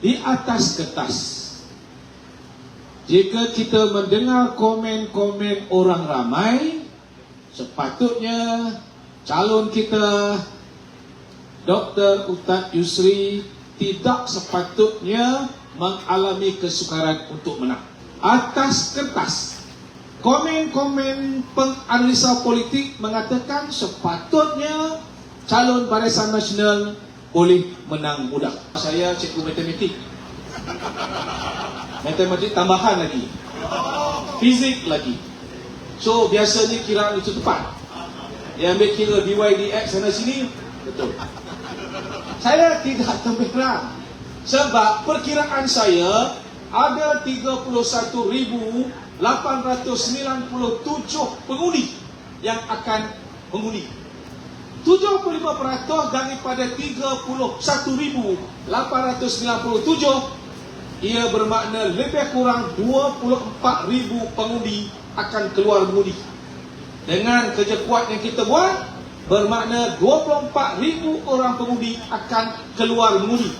di atas kertas. Jika kita mendengar komen-komen orang ramai, sepatutnya calon kita Dr. Ustaz Yusri tidak sepatutnya mengalami kesukaran untuk menang. Atas kertas, komen-komen penganalisa politik mengatakan sepatutnya calon Barisan Nasional boleh menang mudah. Saya cikgu matematik. Matematik tambahan lagi. Fizik lagi. So biasanya kiraan itu tepat. Dia ambil kira DYDX sana sini, betul. Saya tidak terberak. Sebab perkiraan saya ada 31,897 pengundi yang akan mengundi. 75% daripada 31,897 ia bermakna lebih kurang 24,000 pengundi akan keluar mengundi. Dengan kerja kuat yang kita buat, bermakna 24,000 orang pengundi akan keluar mengundi.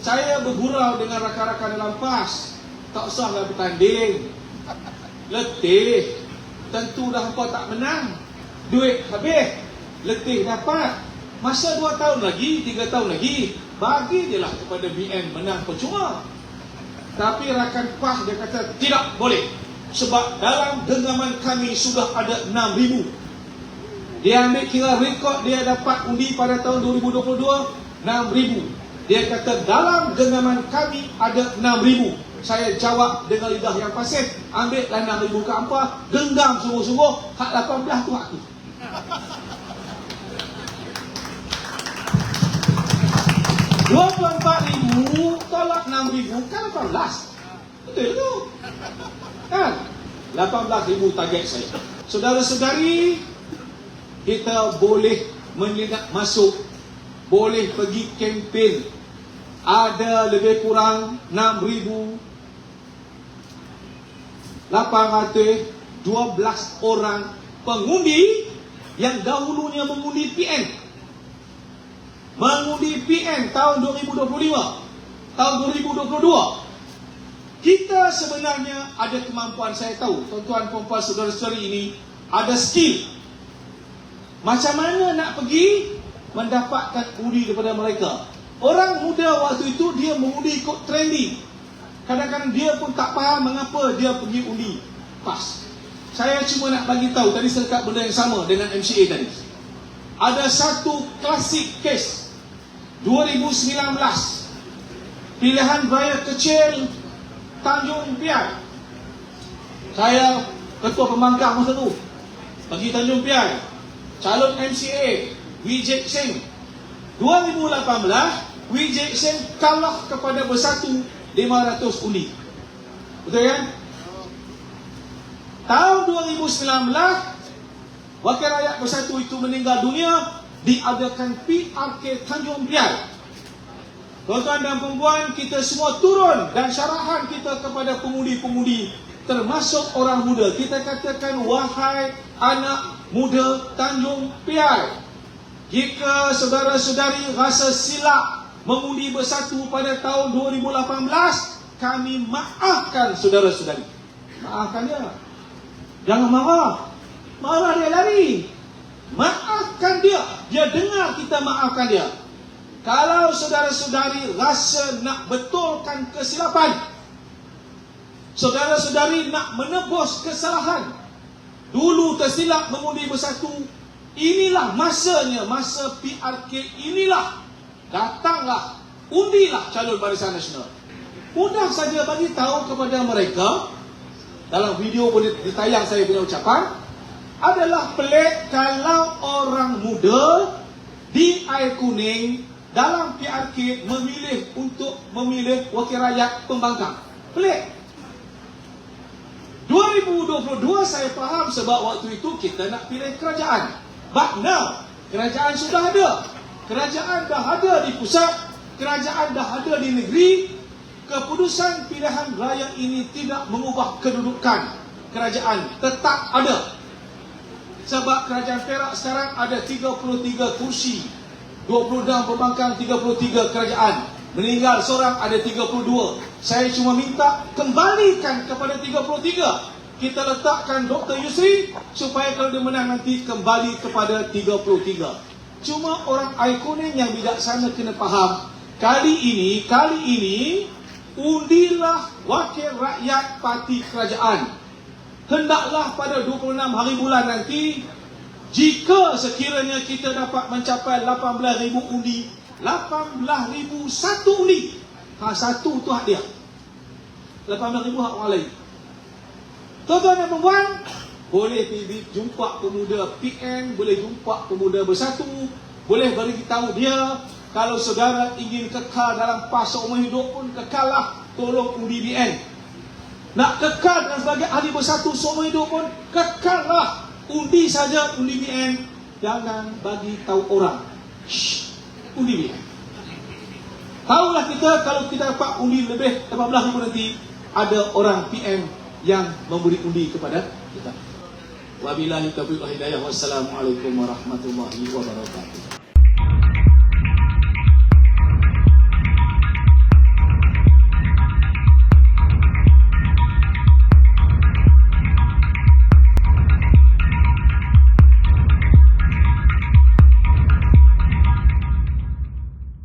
Saya bergurau dengan rakan-rakan dalam PAS. Tak usahlah bertanding. Letih. Tentu dah kau tak menang. Duit habis letih dapat. Masa dua tahun lagi tiga tahun lagi bagi dia lah kepada BN menang percuma. Tapi rakan PAS dia kata tidak boleh. Sebab dalam genggaman kami sudah ada 6,000 dia ambil kira rekod dia dapat undi pada tahun 2022 6,000 dia kata dalam genggaman kami ada 6,000 saya jawab dengan lidah yang pasif Ambil lah 6,000 ke apa genggam sungguh-sungguh Hak 18 tu hak tu. 24 ribu tolak 6 ribu kan 18 betul tu kan? 18 ribu target saya. Saudara-saudari kita boleh menyedak masuk boleh pergi kempen. Ada lebih kurang 6,000 812 orang pengundi yang dahulunya mengundi PN mengundi PN tahun 2025 tahun 2022 kita sebenarnya ada kemampuan saya tahu tuan-tuan perempuan saudara-saudari ini ada skill. Macam mana nak pergi mendapatkan undi daripada mereka? Orang muda waktu itu dia mengundi ikut trending. Kadang-kadang dia pun tak faham mengapa dia pergi undi. Pas. Saya cuma nak bagi tahu tadi saya benda yang sama dengan MCA tadi. Ada satu klasik case 2019 pilihan raya kecil Tanjung Piai saya ketua pembangkang masa tu pergi Tanjung Piai calon MCA Wijek Singh 2018 Wijek Singh kalah kepada bersatu 500 undi betul kan? Tahun 2019 wakil rakyat bersatu itu meninggal dunia diadakan PRK Tanjung Piai. Tuan-tuan dan perempuan, kita semua turun dan syarahan kita kepada pengundi-pengundi termasuk orang muda. Kita katakan, wahai anak muda Tanjung Piai. Jika saudara-saudari rasa silap mengundi bersatu pada tahun 2018, kami maafkan saudara-saudari. Maafkan dia. Jangan marah. Marah dia lari. Maafkan dia. Dia dengar kita maafkan dia. Kalau saudara-saudari rasa nak betulkan kesilapan, saudara-saudari nak menebus kesalahan, dulu tersilap mengundi bersatu, inilah masanya, masa PRK inilah, datanglah, undilah calon Barisan Nasional. Mudah saja bagi tahu kepada mereka, dalam video boleh ditayang saya punya ucapan, adalah pelik kalau orang muda di air kuning dalam PRK memilih untuk memilih wakil rakyat pembangkang. Pelik. 2022 saya faham sebab waktu itu kita nak pilih kerajaan. But now, kerajaan sudah ada. Kerajaan dah ada di pusat, kerajaan dah ada di negeri. Keputusan pilihan raya ini tidak mengubah kedudukan kerajaan. Tetap ada. Sebab kerajaan Perak sekarang ada 33 kursi 26 pembangkang 33 kerajaan meninggal seorang ada 32. Saya cuma minta kembalikan kepada 33. Kita letakkan Dr. Yusri supaya kalau dia menang nanti kembali kepada 33. Cuma orang kuning yang bijaksana kena faham. Kali ini, kali ini undilah wakil rakyat parti kerajaan. Hendaklah pada 26 hari bulan nanti jika sekiranya kita dapat mencapai 18,000 undi 18,000 satu undi ha, Satu tu hak dia. 18,000 hak orang lain. Tuan-tuan dan perempuan Boleh jumpa pemuda PN Boleh jumpa pemuda bersatu Boleh beritahu dia. Kalau saudara ingin kekal dalam fasa umur hidup pun Kekallah tolong undi BN Nak kekal dan sebagai ahli bersatu seumur hidup pun Kekallah. Undi saja undi BN Jangan bagi tahu orang. Shh, Undi BN Tahulah kita kalau kita dapat undi lebih 18 ribu nanti Ada orang PM yang memberi undi kepada kita. Wabillahi taufiq wal hidayah. Wassalamualaikum warahmatullahi wabarakatuh